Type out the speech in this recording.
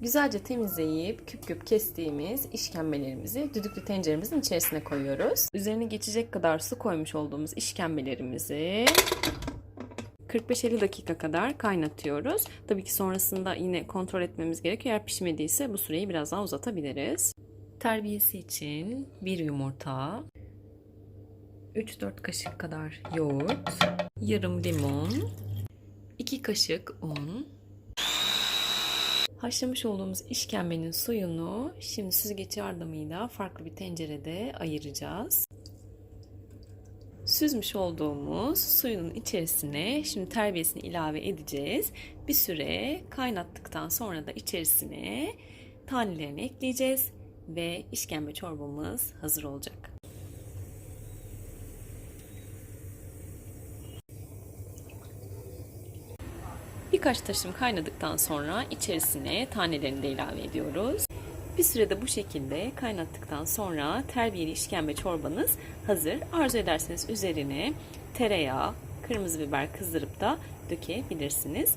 Güzelce temizleyip küp küp kestiğimiz işkembelerimizi düdüklü tenceremizin içerisine koyuyoruz. Üzerine geçecek kadar su koymuş olduğumuz işkembelerimizi 45-50 dakika kadar kaynatıyoruz. Tabii ki sonrasında yine kontrol etmemiz gerekiyor. Eğer pişmediyse bu süreyi biraz daha uzatabiliriz. Terbiyesi için bir yumurta, 3-4 kaşık kadar yoğurt, yarım limon, 2 kaşık un, Haşlamış olduğumuz işkembenin suyunu şimdi süzgeç yardımıyla farklı bir tencerede ayıracağız. Süzmüş olduğumuz suyun içerisine şimdi terbiyesini ilave edeceğiz. Bir süre kaynattıktan sonra da içerisine tanelerini ekleyeceğiz ve işkembe çorbamız hazır olacak. Birkaç taşım kaynadıktan sonra içerisine tanelerini de ilave ediyoruz. Bir sürede bu şekilde kaynattıktan sonra terbiyeli işkembe çorbanız hazır. Arzu ederseniz üzerine tereyağı, kırmızı biber kızdırıp da dökebilirsiniz.